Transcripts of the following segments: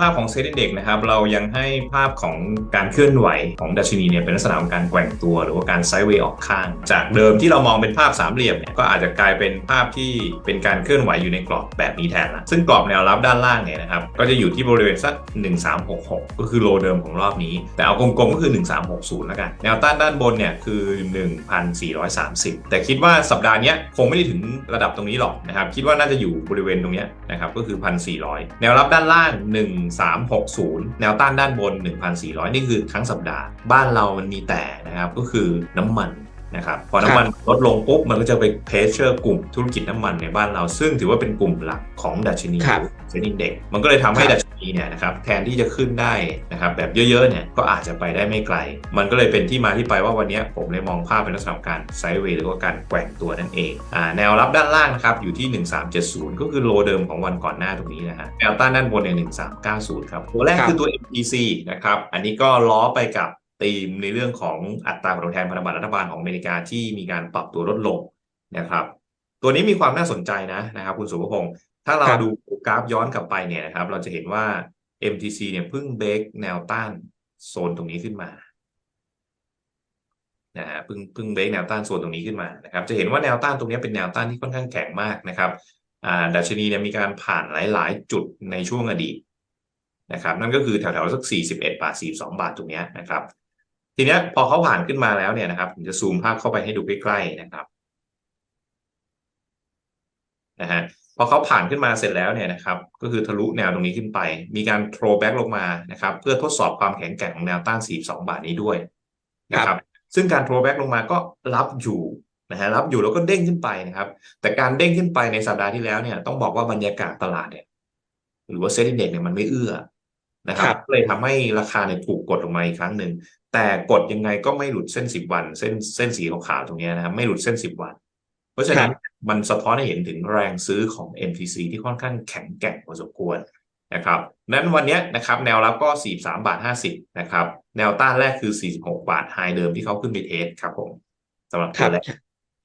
ภาพของเซตอินเด็กนะครับเรายังให้ภาพของการเคลื่อนไหวของดัชนีเนี่ยเป็นลักษณะของการแกว่งตัวหรือว่าการไซด์เวย์ออกข้าง จากเดิมที่เรามองเป็นภาพสามเหลี่ยมเนี่ยก็อาจจะกลายเป็นภาพที่เป็นการเคลื่อนไหวอยู่ในกรอบแบบนี้แทนละซึ่งกรอบแนวรับด้านล่างเนี่ยนะครับก็จะอยู่ที่บริเวณสัก 1366 ก็คือโลเดิมของรอบนี้ แต่เอากลมๆก็คือ 1360 แล้วกัน แนวต้านด้านบนเนี่ยคือ 1430 แต่คิดว่าสัปดาห์นี้คงไม่ได้ถึงระดับตรงนี้หรอกนะครับคิดว่าน่าจะอยู่บริเวณตรงเนี้ยนะครับก็คือ 1,400 แนวรับด้านล่าง1360 แนวต้านด้านบน 1,400 นี่คือทั้งสัปดาห์ บ้านเรามันมีแต่นะครับ ก็คือน้ำมัน นะครับพอน้ำมันลดลงปุ๊บมันก็จะไปเพชเชอร์กลุ่มธุรกิจน้ำมันในบ้านเรา ซึ่งถือว่าเป็นกลุ่มหลักของดัชนีครับเซ็นดิ้งเด็กมันก็เลยทำให้ครับดัชนีเนี่ยนะครับแทนที่จะขึ้นได้นะครับแบบเยอะๆเนี่ยก็อาจจะไปได้ไม่ไกล มันก็เลยเป็นที่มาที่ไปว่าวันนี้ผมเลยมองภาพเป็นลักษณะของการไซด์เวย์หรือว่าการแกว่งตัวนั่นเองอ่าแนวรับด้านล่างนะครับอยู่ที่ 1370 ก็คือโลเดิมของวันก่อนหน้าตรงนี้นะฮะแนวต้านด้านบนเนี่ย1390 ครับตัวแรกครับคือตัว MPC นะครับอันนี้ก็ล้อไปกับ ธีมในเรื่องของอัตราผลตอบแทนพันธบัตรรัฐบาลของอเมริกาที่มีการปรับตัวลดลงนะครับ ตัวนี้มีความน่าสนใจนะนะครับ คุณสุภพงศ์ถ้าเราครับดูกราฟย้อนกลับไปเนี่ยนะครับ เราจะเห็นว่า MTC เนี่ยเพิ่งเบรกแนวต้านโซนตรงนี้ขึ้นมานะฮะเพิ่งเพิ่งเบรกแนวต้านโซนตรงนี้ขึ้นมานะครับ จะเห็นว่าแนวต้านตรงนี้เป็นแนวต้านที่ค่อนข้างแข็งมากนะครับอ่าดัชนีเนี่ยมีการผ่านหลาย ๆ จุดในช่วงอดีตนะครับ นั่นก็คือแถวๆสัก41 บาท 42 บาทตรงเนี้ยนะครับ ทีเนี้ยพอเขาผ่านขึ้นมาแล้วเนี่ยนะครับ ผมจะซูมภาพเข้าไปให้ดูใกล้ๆนะครับนะฮะพอเขาผ่านขึ้นมาเสร็จแล้วเนี่ยนะครับ ก็คือทะลุแนวตรงนี้ขึ้นไป มีการโ r ร back ลงมานะครับ เพื่อทดสอบความแข็งแกร่งของแนวต้าน 42 บาทนี้ด้วยนะครับ ซึ่งการโ r ร back ลงมาก็รับอยู่นะฮะรับอยู่แล้วก็เด้งขึ้นไปนะครับ แต่การเด้งขึ้นไปในสัปดาห์ที่แล้วเนี่ยต้องบอกว่าบรรยากาศตลาดเนี่ยหรือว่าเซ็นดิเด็กเนี่ยมันไม่เอื้อนะคครัรับบก็เลยทำให้ราคาเนี่ยถูกกดลงมาอีกครั้งหนึ่ง แต่กดยังไงก็ไม่หลุดเส้น10วัน เส้นเส้นสีขาวๆตรงเนี้ยนะครับไม่หลุดเส้น10วัน เพราะฉะนั้นมันสะท้อนให้เห็นถึงแรงซื้อของ MTC ที่ค่อนข้างแข็งแกร่งพอสมควรนะครับนั้นวันเนี้ยนะครับแนวรับก็ 43 บาท 50 นะครับ แนวต้านแรกคือ 46 บาทไฮเดิมที่เขาขึ้นไปเทสครับผมสำหรับคตัรัวบแรก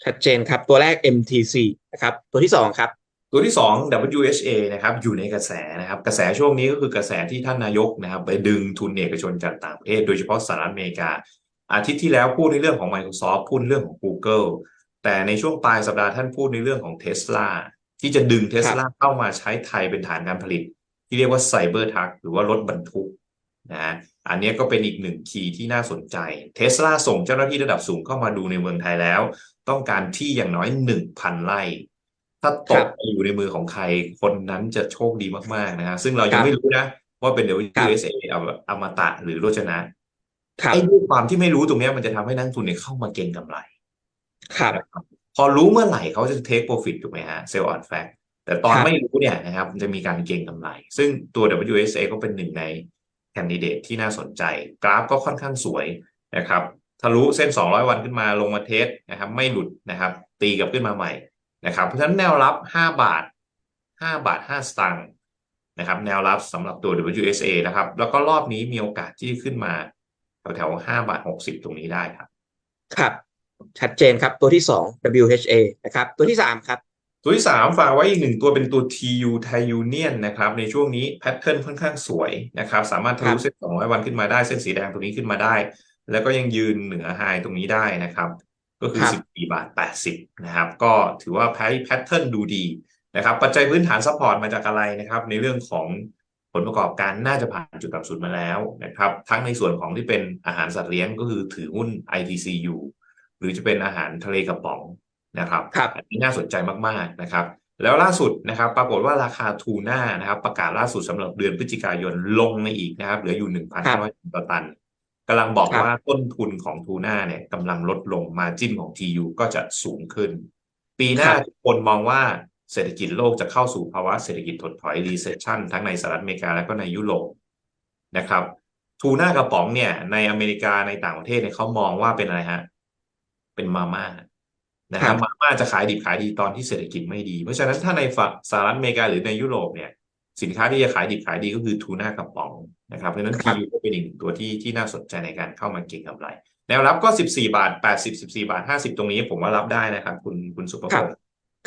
ชัดเจนครับตัวแรก MTC นะครับตัวที่สองครับ ตัวที่ 2 WHA นะครับอยู่ในกระแสนะครับกระแสช่วงนี้ก็คือกระแสที่ท่านนายกนะครับไปดึงทุนเอกชนจากต่างประเทศ โดยเฉพาะสหรัฐอเมริกา อาทิตย์ที่แล้วพูดในเรื่องของ Microsoft พูดเรื่องของ Google แต่ในช่วงปลายสัปดาห์ท่านพูดในเรื่องของ Tesla ที่จะดึง Tesla เข้ามาใช้ไทยเป็นฐานการผลิต ที่เรียกว่าไซเบอร์ทักหรือว่ารถบรรทุกนะฮะอันนี้ก็เป็นอีกหนึ่งคีย์ที่น่าสนใจ Tesla ส่งเจ้าหน้าที่ระดับสูงเข้ามาดูในเมืองไทยแล้ว ต้องการที่อย่างน้อย 1,000ไร่ ถ้าตครักบไปอยู่ในมือของใคร คนนั้นจะโชคดีมากๆนะฮะซึ่งเรายัคงรับไม่รู้นะ ว่าเป็นครับ WSA อมอมตะหรือโรจนะครับไอ้ด้วยความที่ไม่รู้ตรงเนี้ยมันจะทำให้นักลงทุนเนี่ยเข้ามาเก็งกำไรครับนะครับ พอรู้เมื่อไหร่เขาจะ take profit ถูกไหมฮะ sell on fact แต่ตอนครับไม่รู้เนี่ยนะครับมันจะมีการเก็งกำไร ซึ่งตัว WSA ก็เป็นหนึ่งในแคนดิเดตที่น่าสนใจ กราฟก็ค่อนข้างสวยนะครับทะลุเส้น 200 วันขึ้นมาลงมาเทสนะครับ ไม่หลุดนะครับ ตีกลับขึ้นมาใหม่ นะครับเพราะฉะนั้นแนวรับ 5 บาท 5 บาท 5 สตางค์นะครับแนวรับสำหรับตัว WSA นะครับ แล้วก็รอบนี้มีโอกาสที่ขึ้นมาแถวๆ5บาท 60 ตรงนี้ได้ครับ ครับ ชัดเจนครับตัวที่สอง WHA นะครับ ตัวที่สามครับ ตัวที่ 3 ฝากไว้อีกหนึ่งตัวเป็นตัว TU Thai Union นะครับ ในช่วงนี้แพทเทิร์นค่อนข้างสวยนะครับ สามารถทะลุครับเส้น200 วันขึ้นมาได้เส้นสีแดงตรงนี้ขึ้นมาได้ แล้วก็ยังยืนเหนือไฮตรงนี้ได้นะครับ ก็คือครับ14 บาท 80 นะครับ ก็ถือว่าแพแพทเทิร์นดูดีนะครับ ปัจจัยพื้นฐานซัพพอร์ตมาจากอะไรนะครับ ในเรื่องของผลประกอบการน่าจะผ่านจุดต่ำสุดมาแล้วนะครับ ทั้งในส่วนของที่เป็นอาหารสัตว์เลี้ยงก็คือถือหุ้น ITCU หรือจะเป็นอาหารทะเลกระป๋องนะครับครับอันนี้น่าสนใจมากๆนะครับ แล้วล่าสุดนะครับ ปรากฏว่าราคาทูน่านะครับ ประกาศล่าสุดสำหรับเดือนพฤศจิกายนลงมาอีกนะครับ เหลืออยู่ 1,500ต่อตัน กำลังบอกครับว่าต้นทุนของทูน่าเนี่ยกำลังลดลงมาจิ้นของ TU ก็จะสูงขึ้น ปีหน้าครับทุกคนมองว่าเศรษฐกิจโลกจะเข้าสู่ภาวะเศรษฐกิจถดถอย recession ทั้งในสหรัฐอเมริกาและก็ในยุโรปนะครับ ทูน่ากระป๋องเนี่ย ในอเมริกาในต่างประเทศเนี่ยเขามองว่าเป็นอะไรฮะ เป็นมาม่านะคครัรับบมาม่าจะขายดิบขายดีตอนที่เศรษฐกิจไม่ดี เพราะฉะนั้นถ้าในฝั่งสหรัฐอเมริกาหรือในยุโรปเนี่ย สินค้าที่จะขายดิบขายดีก็คือทูน่ากระป๋องนะครับเพราะฉะนั้นครับทีก็เป็นอีกหนึ่งตัวที่ที่น่าสนใจในการเข้ามาเก็งกำไร แนวรับก็ 14 บาท 80 14 บาท 50 ตรงนี้ผมว่ารับได้นะครับ คุณคุณสุภพครับงศ์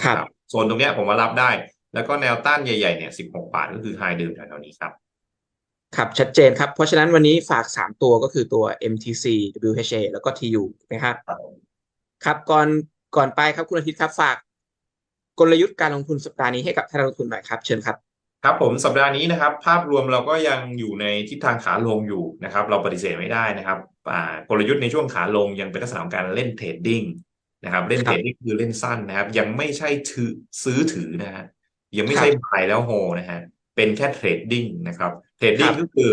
ครับครับโซนตรงเนี้ยผมว่ารับได้ แล้วก็แนวต้านใหญ่ๆเนี่ย16 บาทก็คือไฮเดิมแถวๆนี้ครับครับชัดเจนครับ เพราะฉะนั้นวันนี้ฝาก 3 ตัวก็คือตัว MTC WHA แล้วก็ TU นะครับครับก่อนก่อนไปครับคุณอาทิตย์ครับฝากกลยุทธ์การลงทุนสัปดาห์นี้ให้กับท่านนักลงทุนหน่อยครับ เชิญครับ ครับผมสัปดาห์นี้นะครับ ภาพรวมเราก็ยังอยู่ในทิศทางขาลงอยู่นะครับ เราปฏิเสธไม่ได้นะครับอ่ากลยุทธ์ในช่วงขาลงยังเป็นลักษณะของการเล่นเทรดดิ้งนะครับเล่นคเทรัรบดดิ้งคือเล่นสั้นนะครับ ยังไม่ใช่ถือซื้อถือนะฮะยังไม่ใช่ครับบายแล้วโฮนะฮะเป็นแค่เทรดดิ้งนะครับเทรดดิ้คงรับก็คือ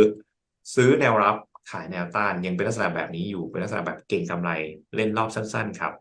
ซื้อแนวรับขายแนวต้านยังเป็นลักษณะแบบนี้อยู่เป็นลักษณะแบบเก่งกำไรเล่นรอบสั้น ๆ ครับ